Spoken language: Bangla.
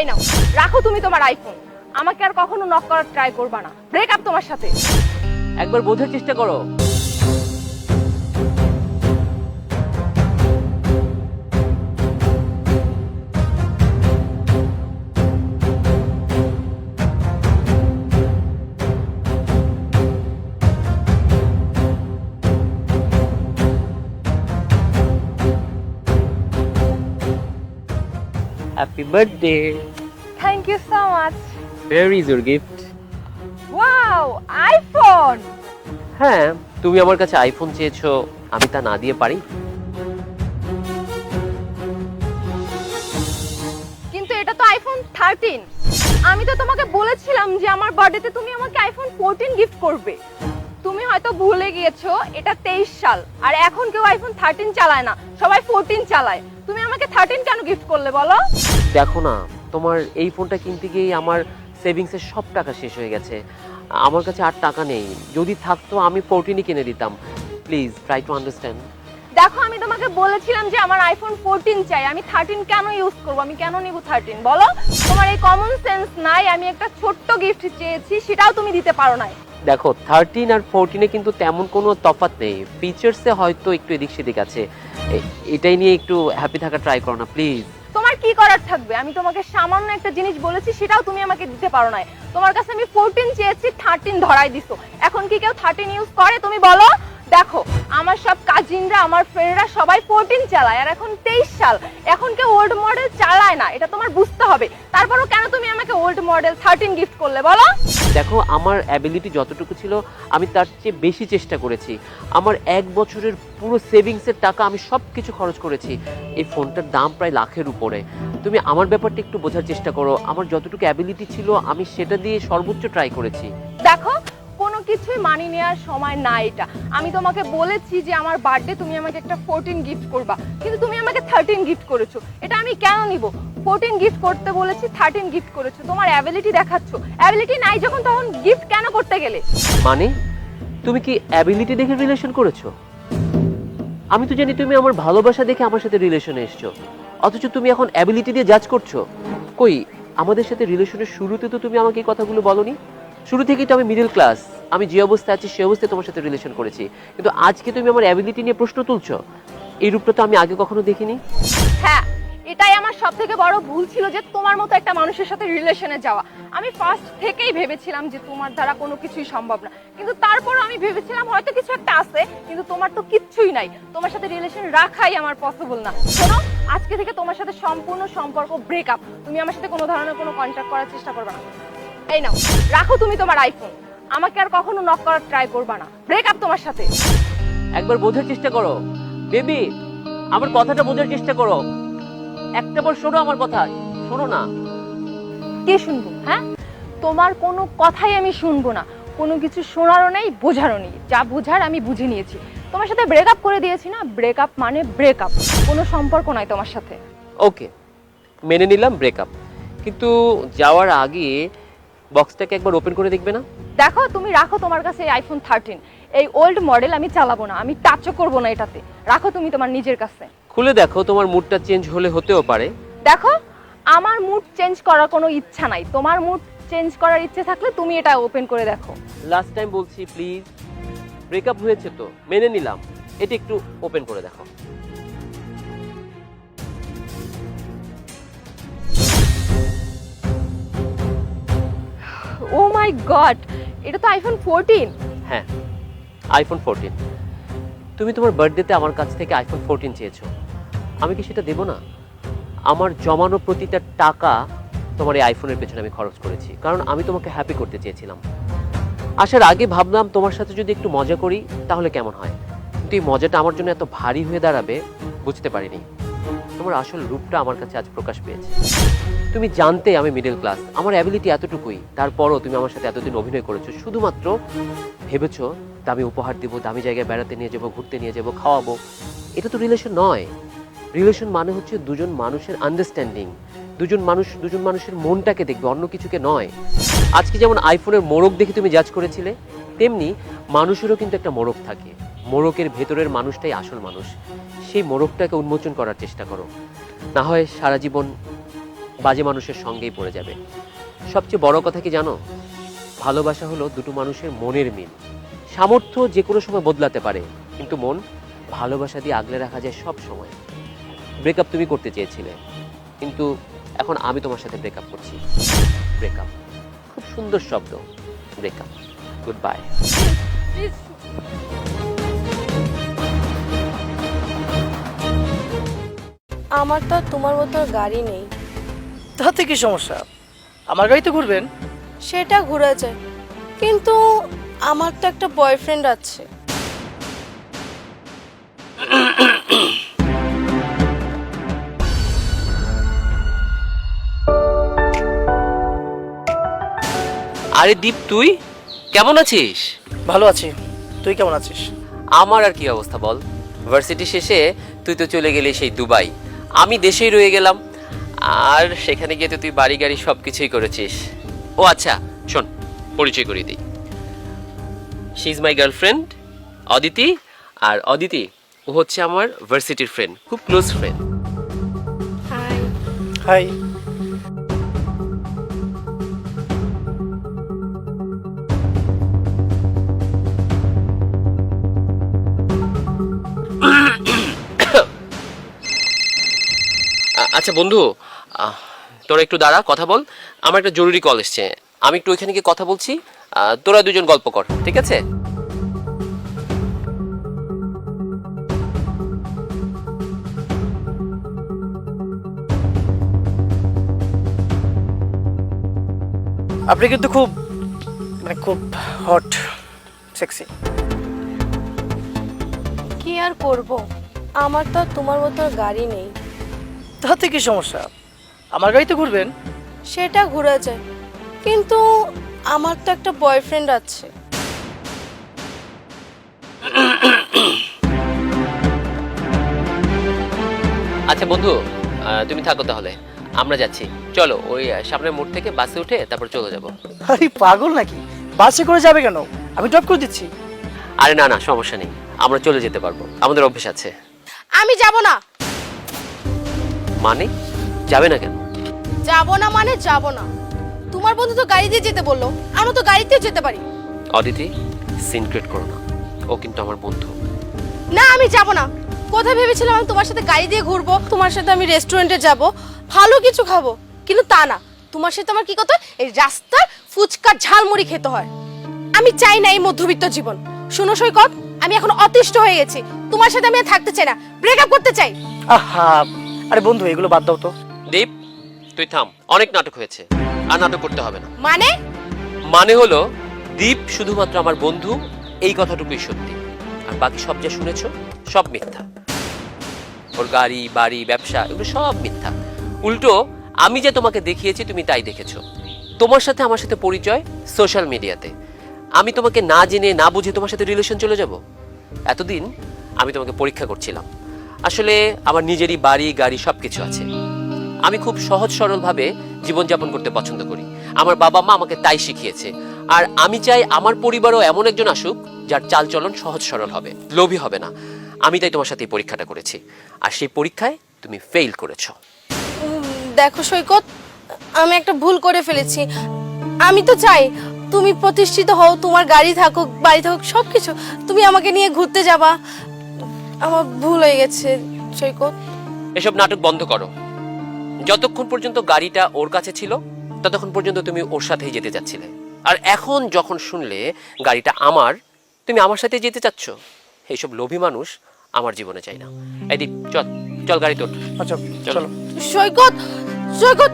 এই নাও, রাখো তুমি তোমার আইফোন আমাকে আর কখনো নক করার ট্রাই করবা না। ব্রেক আপ তোমার সাথে। একবার বোঝার চেষ্টা করো। Happy birthday thank you so much Where is your gift? Wow iPhone হ্যাঁ তুমি আমার কাছে আইফোন চেয়েছো আমি তা না দিয়ে পারি। কিন্তু এটা তো আইফোন থার্টিন আমি তো তোমাকে বলেছিলাম যে আমার বার্থডেতে তুমি আমাকে আইফোন ফোরটিন গিফট করবে। তুমি হয়তো ভুলে গিয়েছো এটা তেইশ সাল। আর এখন কেউ আইফোন থার্টিন চালায় না সবাই ফোরটিন চালায়। তুমি আমাকে থার্টিন কেন গিফট করলে বলো? দেখো না তোমার এই ফোনটা কিনতে গিয়েই আমার সেভিংসের সব টাকা শেষ হয়ে গেছে। আমার কাছে আর টাকা নেই। যদি থাকতো আমি ফোরটিনই কিনে দিতাম। প্লিজ ট্রাই টু আন্ডারস্ট্যান্ড দেখো আমি তোমাকে বলেছিলাম যে আমার আইফোন ফোরটিন চাই। আমি থার্টিন কেন ইউজ করব? আমি কেন নিব থার্টিন বলো? তোমার এই কমন সেন্স নাই। আমি একটা ছোট্ট গিফট চেয়েছি সেটাও তুমি দিতে পারো না দেখো থার্টিন আর ফোরটিনে কিন্তু তেমন কোনো তফাৎ নেই। ফিচার্সে হয়তো একটু এদিক সেদিক আছে এটাই নিয়ে একটু হ্যাপি থাকা ট্রাই করো না প্লিজ কি করার থাকবে? আমি তোমাকে সামান্য একটা জিনিস বলেছি, সেটাও তুমি আমাকে দিতে পারো না তোমার কাছে আমি ফোরটিন চেয়েছি থার্টিন ধরাই দিছো। এখন কি কেউ থার্টিন ইউজ করে? তুমি বলো। দেখো, আমার সব কাজিনরা আমার ফ্রেন্ডরা সবাই ফোরটিন চালায়, আর এখন তেইশ সাল। এখন কেউ ওল্ড মডেল চালায় না, এটা তোমার বুঝতে হবে। তারপরও কেন তুমি আমাকে ওল্ড মডেল থার্টিন গিফট করলে? বলো। দেখো, আমার অ্যাবিলিটি যতটুকু ছিল, আমি তার চেয়ে বেশি চেষ্টা করেছি। আমার এক বছরের পুরো সেভিংসের টাকা আমি সব কিছু খরচ করেছি। এই ফোনটার দাম প্রায় লাখের উপরে। তুমি আমার ব্যাপারটা একটু বোঝার চেষ্টা করো। আমার যতটুকু অ্যাবিলিটি ছিল, আমি সেটা দিয়ে সর্বোচ্চ ট্রাই করেছি। দেখো, কোনো কিছুই মানি নেওয়ার সময় না এটা। আমি তোমাকে বলেছি যে আমার বার্থডে তুমি আমাকে একটা ফোরটিন গিফট করবা। কিন্তু তুমি আমাকে থার্টিন গিফট করেছ। এটা আমি কেন নিব? ফোরটিন গিফট করতে বলেছি থার্টিন গিফট করেছ। তোমার অ্যাবিলিটি দেখাচ্ছ। অ্যাবিলিটি নাই যখন, তখন গিফট কেন করতে গেলে? মানে? তুমি কি অ্যাবিলিটি দেখে রিলেশন করেছ? আমি তো জানি তুমি আমার ভালোবাসা দেখে আমার সাথে রিলেশনে এসছো। অথচ তুমি এখন অ্যাবিলিটি দিয়ে জাজ করছ। কই, আমাদের সাথে রিলেশনের শুরুতে তো তুমি আমাকে এই কথাগুলো বলনি? শুরু থেকেই তো আমি মিডল ক্লাস আমি যে অবস্থায় আছি, সে অবস্থায় তোমার সাথে রিলেশন করেছি। কিন্তু আজকে তুমি আমার অ্যাবিলিটি নিয়ে প্রশ্ন তুলছো। এই রূপটা তো আমি আগে কখনো দেখিনি। এটাই আমার সব থেকে বড় ভুল ছিল যে তোমার মতো একটা মানুষের সাথে রিলেশনে যাওয়া। আমি ফার্স্ট থেকেই ভেবেছিলাম যে তোমার দ্বারা কোনো কিছুই সম্ভব না। কিন্তু তারপর আমি ভেবেছিলাম হয়তো কিছু একটা আছে, কিন্তু তোমার তো কিচ্ছুই নাই। তোমার সাথে রিলেশন রাখাই আমার পসিবল না। শোনো, আজকে থেকে তোমার সাথে সম্পূর্ণ সম্পর্ক ব্রেকআপ তুমি আমার সাথে কোনো ধরনের কোনো কন্ট্যাক্ট করার চেষ্টা করবে না। এই নাও, রাখো তুমি তোমার আইফোন আমাকে আর কখনো নক করার ট্রাই করবে না। ব্রেকআপ তোমার সাথে। একবার বোঝার চেষ্টা করো। বেবি আমার কথাটা বোঝার চেষ্টা করো। একটা বার শোনো আমার কথা। শোনো না। কে শুনব হ্যাঁ? তোমার কোনো কথাই আমি শুনব না। কোনো কিছু শোনারও নেই বোঝারও নেই। যা বোঝার আমি বুঝে নিয়েছি। তোমার সাথে ব্রেকআপ করে দিয়েছি না? ব্রেকআপ মানে ব্রেকআপ কোনো সম্পর্ক নাই তোমার সাথে। ওকে মেনে নিলাম ব্রেকআপ কিন্তু যাওয়ার আগে বক্সটাকে একবার ওপেন করে দেখবে না? দেখো তুমি রাখো তোমার কাছে এই আইফোন থার্টিন এই ওল্ড মডেল আমি চালাবো না আমি টাচও করব না এটাতে। রাখো তুমি তোমার নিজের কাছে। খুলে দেখো তোমার মুডটা চেঞ্জ হলে হতেও পারে। দেখো আমার মুড চেঞ্জ করার কোনো ইচ্ছা নাই। তোমার মুড চেঞ্জ করার ইচ্ছে থাকলে তুমি এটা ওপেন করে দেখো। লাস্ট টাইম বলছি প্লিজ ব্রেকআপ হয়েছে তো মেনে নিলাম। এটা একটু ওপেন করে দেখো। ও মাই গড এটা তো আইফোন ফোরটিন হ্যাঁ আইফোন ফোরটিন তুমি তোমার বার্থডেতে আমার কাছ থেকে আইফোন ফোরটিন চেয়েছো। আমি কি সেটা দেবো না? আমার জমানো প্রতিটা টাকা তোমার এই আইফোনের পেছনে আমি খরচ করেছি। কারণ আমি তোমাকে হ্যাপি করতে চেয়েছিলাম। আসার আগে ভাবলাম তোমার সাথে যদি একটু মজা করি, তাহলে কেমন হয়? কিন্তু এই মজাটা আমার জন্য এত ভারী হয়ে দাঁড়াবে, বুঝতে পারিনি। তোমার আসল রূপটা আমার কাছে আজ প্রকাশ পেয়েছে। তুমি জানতে আমি মিডল ক্লাস আমার অ্যাবিলিটি এতটুকুই। তারপরও তুমি আমার সাথে এতদিন অভিনয় করেছ। শুধুমাত্র ভেবেছো দামি উপহার দিব, দামি জায়গায় বেড়াতে নিয়ে যাব, ঘুরতে নিয়ে যাব, খাওয়াবো। এটা তো রিলেশন নয়। রিলেশন মানে হচ্ছে দুজন মানুষের আন্ডারস্ট্যান্ডিং দুজন মানুষ, দুজন মানুষের মনটাকে দেখবে, অন্য কিছুকে নয়। আজকে যেমন আইফোনের মোড়ক দেখে তুমি জাজ করেছিলে, তেমনি মানুষেরও কিন্তু একটা মোড়ক থাকে। মোড়কের ভেতরের মানুষটাই আসল মানুষ। সেই মোড়কটাকে উন্মোচন করার চেষ্টা করো। না হয় সারা জীবন বাজে মানুষের সঙ্গেই পড়ে যাবে। সবচেয়ে বড় কথা কি জানো? ভালোবাসা হলো দুটো মানুষের মনের মিল। সামর্থ্য যে কোনো সময় বদলাতে পারে, কিন্তু মন ভালোবাসা দিয়ে আগলে রাখা যায় সব সময়। ব্রেকআপ তুমি করতে চেয়েছিলে। কিন্তু এখন আমি তোমার সাথে ব্রেকআপ করছি। ব্রেকআপ খুব সুন্দর শব্দ। ব্রেকআপ গুড বাই আমার তো আর তোমার মতো গাড়ি নেই। তাতে কি সমস্যা? আমার গাড়িতে ঘুরবেন? সেটা ঘোরা যায়। কিন্তু আমার তো একটা বয়ফ্রেন্ড আছে। আরে দীপ তুই? কেমন আছিস? ভালো আছি। তুই কেমন আছিস? আমার আর কি অবস্থা বল? ভার্সিটি শেষে তুই তো চলে গেলি সেই দুবাই। আমি দেশেই রয়ে গেলাম। আর সেখানে গিয়ে তো তুই বাড়ি গাড়ি সব কিছুই করেছিস। ও আচ্ছা শোন পরিচয় করিয়ে দিই। She is my girlfriend Aditi. আর অদিতি ও হচ্ছে আমার ভার্সিটির ফ্রেন্ড খুব ক্লোজ ফ্রেন্ড হাই আচ্ছা বন্ধু আহ, তোরা একটু দাঁড়া কথা বল। আমার একটা জরুরি কল এসছে। আমি একটু ওইখানে গিয়ে কথা বলছি। আহ, তোরা দুজন গল্প কর ঠিক আছে? আপনি কিন্তু খুব মানে খুব হট সেক্সি কি আর করব? আমার তো আর তোমার মতো গাড়ি নেই। তাতে কি সমস্যা? আমার গাড়িতে ঘুরবেন? সেটা ঘোরা যায়। কিন্তু আমার তো একটা বয়ফ্রেন্ড আছে। আচ্ছা বন্ধু আহ, তুমি থাকো তাহলে। আমরা যাচ্ছি। চলো ওই আহ, সামনের মোড় থেকে বাসে উঠে তারপর চলে যাব। আরে পাগল নাকি? বাসে করে যাবে কেন? আমি ড্রপ করে দিচ্ছি। আরে না না সমস্যা নেই। আমরা চলে যেতে পারব। আমাদের অভ্যেস আছে। আমি যাব না। মানে? যাবে না কেন? যাব না মানে যাব না। তোমার বন্ধু তো গাড়ি দিয়ে যেতে বলল আমরা তো গাড়িতেও যেতে পারি। অদিতি সিনক্রেট করো না। ও কিন্তু আমার বন্ধু। না আমি যাব না। কোথায় ভেবেছিলাম আমি তোমার সাথে গাড়ি দিয়ে ঘুরবো? তোমার সাথে আমি রেস্টুরেন্টে যাব ভালো কিছু খাব কিন্তু তা না। তোমার সাথে আমার কি করতে হয়? এই রাস্তার ফুচকা ঝালমুড়ি খেতে হয়। আমি চাই না এই মধ্যবিত্ত জীবন। শুনো সৈকত আমি এখন অতিষ্ঠ হয়ে গেছি। তোমার সাথে আমি থাকতে চাই না। ব্রেকআপ করতে চাই। আহা আরে বন্ধু এগুলো বাদ দাও তো। দীপ তুই থাম। অনেক নাটক হয়েছে আর নাটক করতে হবে না। মানে? মানে হলো দীপ শুধুমাত্র আমার বন্ধু এই কথাটুকুই সত্যি। আর বাকি সব যা শুনেছো সব মিথ্যা। ওর গাড়ি বাড়ি ব্যবসা এগুলো সব মিথ্যা। উল্টো আমি যে তোমাকে দেখিয়েছি তুমি তাই দেখেছ। তোমার সাথে আমার সাথে পরিচয় সোশ্যাল মিডিয়াতে। আমি তোমাকে না জেনে না বুঝে তোমার সাথে রিলেশন চলে যাব? এতদিন আমি তোমাকে পরীক্ষা করছিলাম। আসলে আমার নিজেরই বাড়ি, গাড়ি সব কিছু আছে। আমি খুব সহজ সরলভাবে জীবনযাপন করতে পছন্দ করি। আমার বাবা মা আমাকে তাই শিখিয়েছে। আর আমি চাই আমার পরিবারও এমন একজন আসুক, যার চালচলন সহজ সরল হবে, লোভী হবে না। আমি তাই তোমার সাথে এই পরীক্ষাটা করেছি। আর সেই পরীক্ষায় তুমি ফেল করেছ। দেখো সৈকত, আমি একটা ভুল করে ফেলেছি। আমি তো চাই তুমি প্রতিষ্ঠিত হও, তোমার গাড়ি থাকুক, বাড়ি থাকুক সব কিছু তুমি আমাকে নিয়ে ঘুরতে যাবা। আমার ভুল হয়ে গেছে সৈকত। এসব নাটক বন্ধ করো। যতক্ষণ পর্যন্ত গাড়িটা ওর কাছে ছিল ততক্ষণ পর্যন্ত তুমি ওর সাথেই যেতে চাচ্ছিলে। আর এখন যখন শুনলে গাড়িটা আমার তুমি আমার সাথে যেতে চাচ্ছ? এইসব লোভী মানুষ আমার জীবনে চাই না। এই দীপ চল চল গাড়ি তোর আচ্ছা চলো। চলো। সৈকত সৈকত